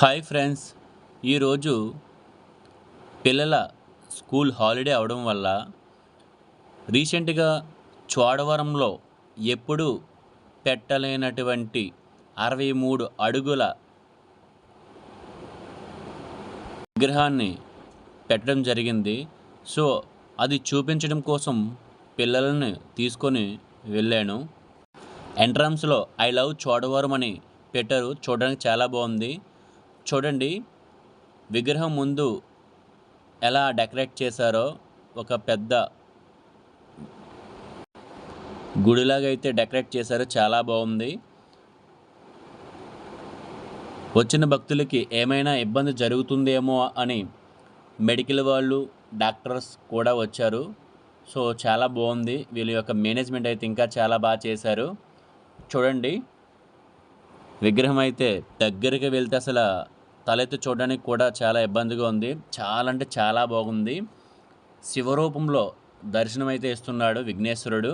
Hi friends. ఈరోజు పిల్లల school holiday అవడం వల్ల రీసెంట్గా చోడవరంలో ఎప్పుడు పెట్టలేనటువంటి అరవై మూడు అడుగుల విగ్రహాన్ని పెట్టడం జరిగింది. సో అది చూపించడం కోసం పిల్లలను తీసుకొని వెళ్ళాను. ఎంట్రన్స్లో ఐ లవ్ చోడవరం అని పెట్టారు. చూడడానికి చాలా బాగుంది. చూడండి. విగ్రహం ముందు ఎలా డెకరేట్ చేశారో ఒక పెద్ద గుడిలాగా అయితే డెకరేట్ చేశారో చాలా బాగుంది. వచ్చిన భక్తులకి ఏమైనా ఇబ్బంది జరుగుతుందేమో అని మెడికల్ వాళ్ళు డాక్టర్స్ కూడా వచ్చారు. సో చాలా బాగుంది. వీళ్ళ యొక్క మేనేజ్మెంట్ అయితే ఇంకా చాలా బాగా చేశారు. చూడండి. విగ్రహం అయితే దగ్గరికి వెళ్తే అసలు తలెత్తి చూడడానికి కూడా చాలా ఇబ్బందిగా ఉంది. చాలా అంటే చాలా బాగుంది. శివరూపంలో దర్శనం అయితే ఇస్తున్నాడు విఘ్నేశ్వరుడు.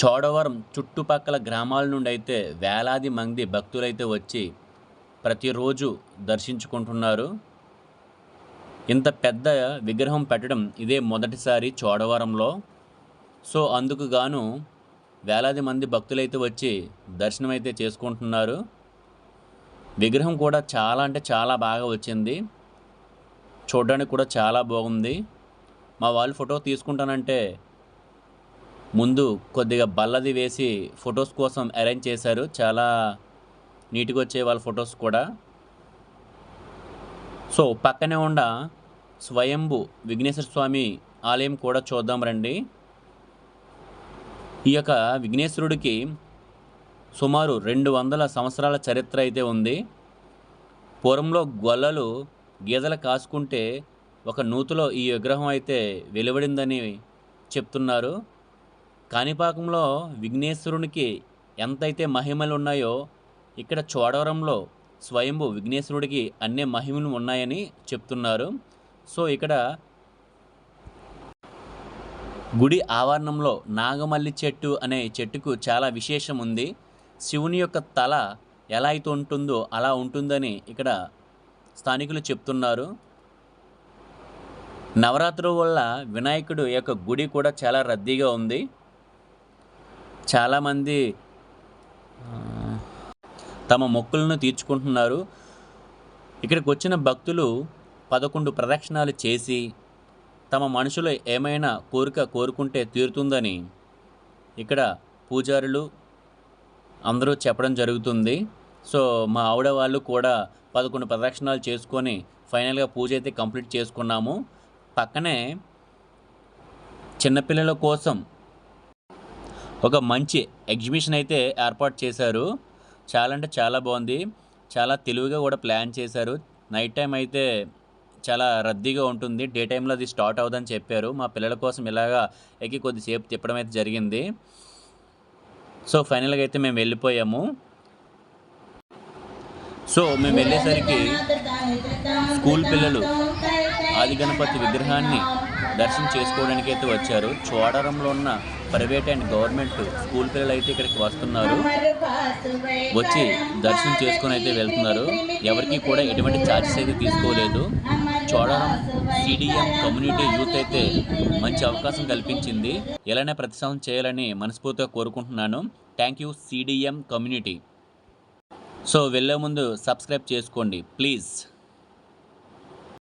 చోడవరం చుట్టుపక్కల గ్రామాల నుండి అయితే వేలాది మంది భక్తులైతే వచ్చి ప్రతిరోజు దర్శించుకుంటున్నారు. ఇంత పెద్ద విగ్రహం పెట్టడం ఇదే మొదటిసారి చోడవరంలో. సో అందుకు గాను వేలాది మంది భక్తులైతే వచ్చి దర్శనం అయితే చేసుకుంటున్నారు. విగ్రహం కూడా చాలా అంటే చాలా బాగా వచ్చింది. చూడడానికి కూడా చాలా బాగుంది. మా వాళ్ళు ఫోటో తీసుకుంటానంటే ముందు కొద్దిగా బల్లది వేసి ఫొటోస్ కోసం అరేంజ్ చేశారు. చాలా నీట్గా వచ్చే వాళ్ళ ఫొటోస్ కూడా. సో పక్కనే ఉన్న స్వయంభు విఘ్నేశ్వర స్వామి ఆలయం కూడా చూద్దాం రండి. ఈ యొక్క విఘ్నేశ్వరుడికి సుమారు రెండు వందల సంవత్సరాల చరిత్ర అయితే ఉంది. పూర్వంలో గొల్లలు గీదలు కాసుకుంటే ఒక నూతులో ఈ విగ్రహం అయితే వెలువడిందని చెప్తున్నారు. కాణిపాకంలో విఘ్నేశ్వరునికి ఎంతైతే మహిమలు ఉన్నాయో ఇక్కడ చోడవరంలో స్వయంభు విఘ్నేశ్వరుడికి అన్ని మహిమలు ఉన్నాయని చెప్తున్నారు. సో ఇక్కడ గుడి ఆవరణంలో నాగమల్లి చెట్టు అనే చెట్టుకు చాలా విశేషం ఉంది శివుని యొక్క తల ఎలా అయితే ఉంటుందో అలా ఉంటుందని ఇక్కడ స్థానికులు చెప్తున్నారు. నవరాత్రుల వల్ల వినాయకుడు యొక్క గుడి కూడా చాలా రద్దీగా ఉంది. చాలామంది తమ మొక్కులను తీర్చుకుంటున్నారు. ఇక్కడికి వచ్చిన భక్తులు పదకొండు ప్రదక్షిణాలు చేసి తమ మనుషులు ఏమైనా కోరిక కోరుకుంటే తీరుతుందని ఇక్కడ పూజారులు అందరూ చెప్పడం జరుగుతుంది. సో మా ఆవిడ వాళ్ళు కూడా పదకొండు ప్రదక్షిణాలు చేసుకొని ఫైనల్గా పూజ అయితే కంప్లీట్ చేసుకున్నాము. పక్కనే చిన్నపిల్లల కోసం ఒక మంచి ఎగ్జిబిషన్ అయితే ఏర్పాటు చేశారు. చాలా అంటే చాలా బాగుంది. చాలా తెలివిగా కూడా ప్లాన్ చేశారు. నైట్ టైం అయితే చాలా రద్దీగా ఉంటుంది. డే టైంలో అది స్టార్ట్ అవుదని చెప్పారు. మా పిల్లల కోసం ఇలాగా ఎక్కి కొద్దిసేపు తిప్పడం అయితే జరిగింది. సో ఫైనల్గా అయితే మేము వెళ్ళిపోయాము. సో మేము వెళ్ళేసరికి స్కూల్ పిల్లలు ఆది గణపతి విగ్రహాన్ని దర్శనం చేసుకోవడానికి అయితే వచ్చారు. చోడవరంలో ఉన్న ప్రైవేట్ అండ్ గవర్నమెంట్ స్కూల్ పిల్లలు అయితే ఇక్కడికి వస్తున్నారు. వచ్చి దర్శనం చేసుకొని అయితే వెళ్తున్నారు. ఎవరికి కూడా ఎటువంటి ఛార్జెస్ అయితే తీసుకోలేదు. చోడవరం సిడిఎం కమ్యూనిటీ యూత్ అయితే మంచి అవకాశం కల్పించింది. ఇలానే ప్రతి సంవత్సరం చేయాలని మనస్ఫూర్తిగా కోరుకుంటున్నాను. Thank you CDM community. So వెళ్ళే ముందు సబ్స్క్రైబ్ చేసుకోండి ప్లీజ్